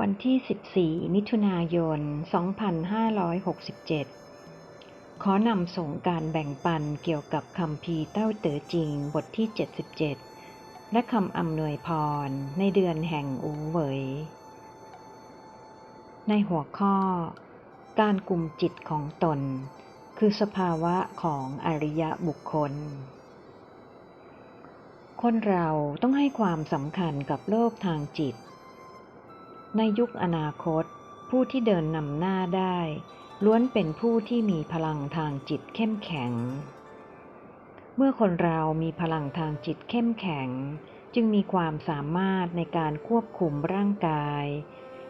วันที่ 14 มิถุนายน 2567 ขอนำส่งการแบ่งปันเกี่ยวกับคำพีเต้าเต๋อจริงบทที่ 77 และคำอำนวยพรในเดือนแห่งอูเหวยในหัวข้อ การกลุ่มจิตของตน คือสภาวะของอริยบุคคล คนเราต้องให้ความสำคัญกับโลกทางจิต ในยุคอนาคต ผู้ที่เดินนำหน้าได้ ล้วนเป็นผู้ที่มีพลังทางจิตเข้มแข็ง เมื่อคนเรามีพลังทางจิตเข้มแข็ง จึงมีความสามารถในการควบคุมร่างกาย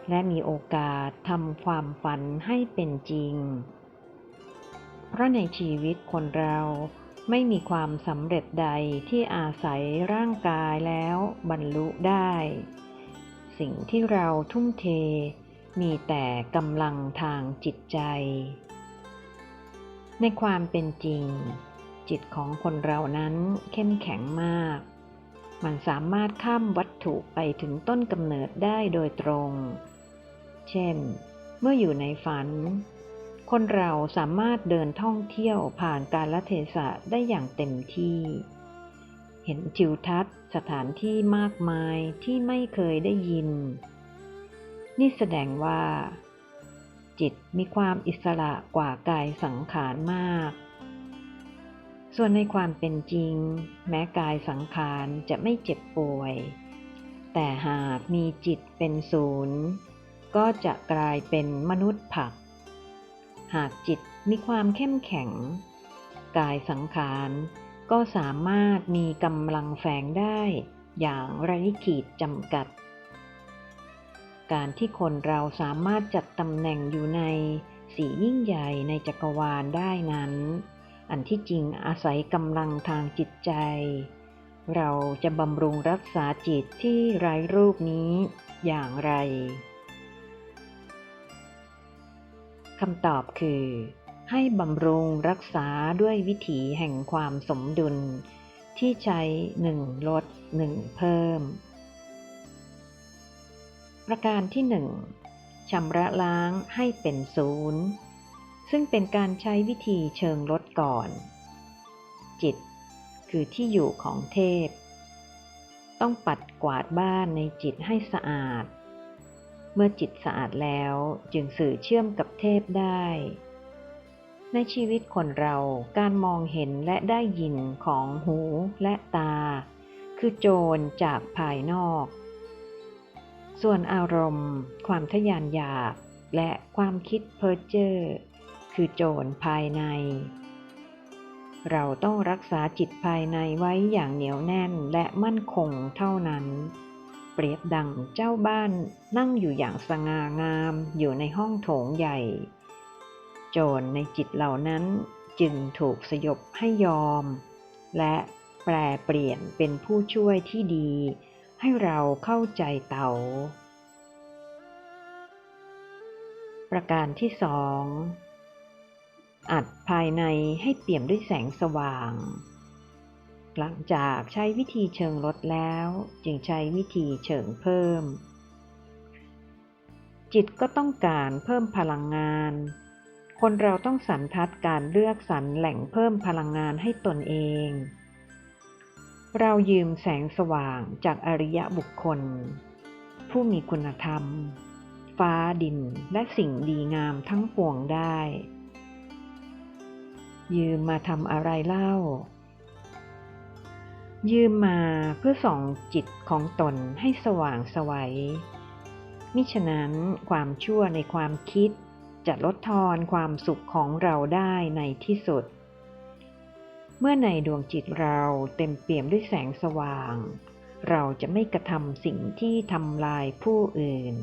และมีโอกาสทำความฝันให้เป็นจริง เพราะในชีวิตคนเราไม่มีความสำเร็จใดที่อาศัยร่างกายแล้วบรรลุได้ สิ่งที่เราทุ่มเท มีแต่กำลังทางจิตใจ ในความเป็นจริง จิตของคนเรานั้นเข้มแข็งมาก มันสามารถข้ามวัตถุไปถึงต้นกำเนิดได้โดยตรง เช่น เมื่ออยู่ในฝัน คนเราสามารถเดินท่องเที่ยวผ่านการละเทศะได้อย่างเต็มที่ เห็นทิวทัศน์สถานที่มากมายที่ไม่เคยได้ยิน นี่แสดงว่า จิตมีความอิสระกว่ากายสังขารมาก ส่วนในความเป็นจริง แม้กายสังขารจะไม่เจ็บป่วย แต่หากมีจิตเป็นศูนย์ ก็จะกลายเป็นมนุษย์ผัก หากจิตมีความเข้มแข็ง กายสังขาร ก็สามารถมีกำลังแฝงได้ อย่างไร้ขีดจำกัด การที่คนเราสามารถจัดตำแหน่งอยู่ในสียิ่งใหญ่ในจักรวาลได้นั้น อันที่จริงอาศัยกำลังทางจิตใจ เราจะบำรุงรักษาจิตที่ไร้รูปนี้อย่างไรคำตอบคือ ให้บำรุงรักษาด้วยวิถีแห่งความสมดุล ที่ใช้หนึ่งลดหนึ่งเพิ่ม ประการที่หนึ่งชำระล้างให้เป็นศูนย์ซึ่งเป็นการใช้วิธีเชิงลดก่อน จิต คือที่อยู่ของเทพ ต้องปัดกวาดบ้านในจิตให้สะอาด เมื่อจิตสะอาดแล้วจึงสื่อเชื่อมกับเทพได้ ในชีวิตคนเราการมองเห็นและได้ยินของหูและตา คือโจรจากภายนอก ส่วนอารมณ์ ความทะยานอยาก และความคิดเพ้อเจ้อคือโจรภายใน เราต้องรักษาจิตภายในไว้อย่างเหนียวแน่นและมั่นคงเท่านั้น เปรียบดังเจ้าบ้านนั่งอยู่อย่างสง่างามอยู่ในห้องโถงใหญ่ โจรในจิตเหล่านั้นจึงถูกสยบให้ยอม และแปลเปลี่ยนเป็นผู้ช่วยที่ดี ให้เราเข้าใจเตาประการที่สองอัดภายในให้เปี่ยมด้วยแสงสว่าง หลังจากใช้วิธีเชิงลดแล้ว จึงใช้วิธีเชิงเพิ่ม จิตก็ต้องการเพิ่มพลังงาน คนเราต้องสันทัดการเลือกสรรแหล่งเพิ่มพลังงานให้ตนเอง เรายืมแสงสว่างจากอริยบุคคล ผู้มีคุณธรรม ฟ้าดินและสิ่งดีงามทั้งปวงได้ ยืมมาทำอะไรเล่า ยืมมาเพื่อส่องจิตของตนให้สว่างสวัยมิฉะนั้นความชั่วในความคิด จะลดทอนความสุขของเราได้ในที่สุด เมื่อในดวงจิตเราเต็มเปี่ยมด้วยแสงสว่าง เราจะไม่กระทำสิ่งที่ทำลายผู้อื่น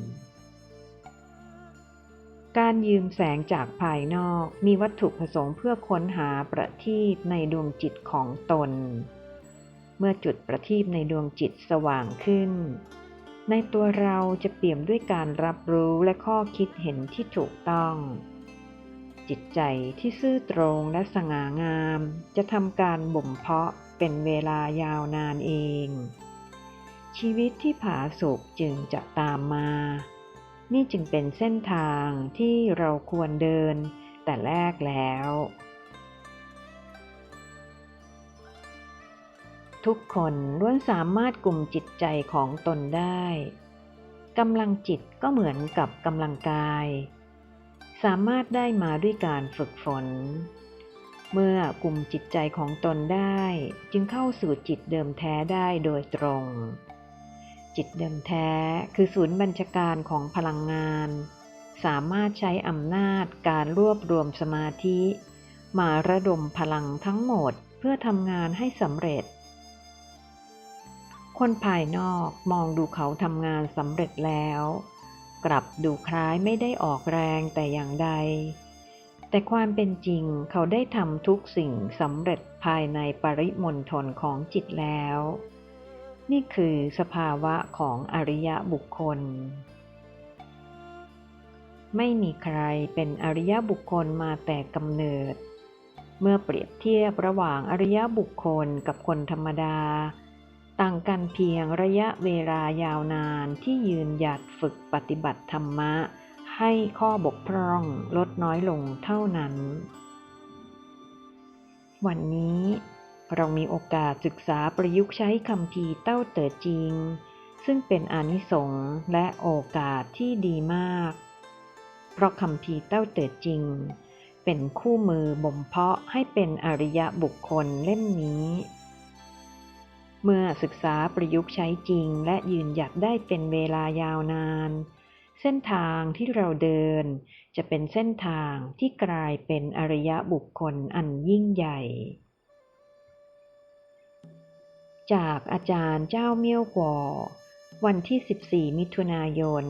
การยืมแสงจากภายนอกมีวัตถุประสงค์เพื่อค้นหาประทีปในดวงจิตของตน เมื่อจุดประทีปในดวงจิตสว่างขึ้น ในตัวเราจะเปี่ยมด้วยการรับรู้และข้อคิดเห็นที่ถูกต้อง จิตใจที่ซื่อตรงและสง่างาม จะทำการบ่มเพาะเป็นเวลายาวนานเอง ชีวิตที่ผาสุกจึงจะตามมา นี่จึงเป็นเส้นทางที่เราควรเดินแต่แรกแล้ว ทุกคนล้วนสามารถกลุ่มจิตใจของตนได้กำลังจิตก็เหมือนกับกำลังกาย สามารถได้มาด้วยการฝึกฝน เมื่อกลุ่มจิตใจของตนได้จึงเข้าสู่จิตเดิมแท้ได้โดยตรง จิตเดิมแท้คือศูนย์บัญชาการของพลังงาน สามารถใช้อำนาจการรวบรวมสมาธิ มาระดมพลังทั้งหมดเพื่อทำงานให้สำเร็จ คนภายนอกมองดูเขาทำงานสำเร็จแล้ว กลับดูคล้ายไม่ได้ออกแรงแต่อย่างใด แต่ความเป็นจริงเขาได้ทำทุกสิ่งสำเร็จภายในปริมณฑลของจิตแล้ว นี่คือสภาวะของอริยบุคคล ไม่มีใครเป็นอริยบุคคลมาแต่กำเนิด เมื่อเปรียบเทียบระหว่างอริยบุคคลกับคนธรรมดา ต่างกันเพียงระยะเวลายาวนานที่ยืนหยัดฝึกปฏิบัติธรรมะ ให้ข้อบกพร่องลดน้อยลงเท่านั้น วันนี้เรามีโอกาสศึกษาประยุกต์ใช้คำพีเต้าเต๋อจริง ซึ่งเป็นอานิสงส์และโอกาสที่ดีมาก เพราะคำพีเต้าเต๋อจริง เป็นคู่มือบ่มเพาะให้เป็นอริยบุคคลเล่มนี้ เมื่อศึกษาประยุกต์ใช้จริงและยืนหยัดได้เป็นเวลายาวนาน เส้นทางที่เราเดิน จะเป็นเส้นทางที่กลายเป็นอริยบุคคลอันยิ่งใหญ่ จากอาจารย์เจ้าเมี่ยวกวอวันที่ 14 มิถุนายน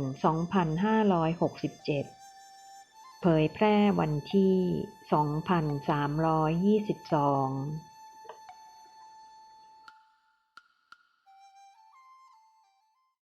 2567 เผยแพร่วันที่ 2322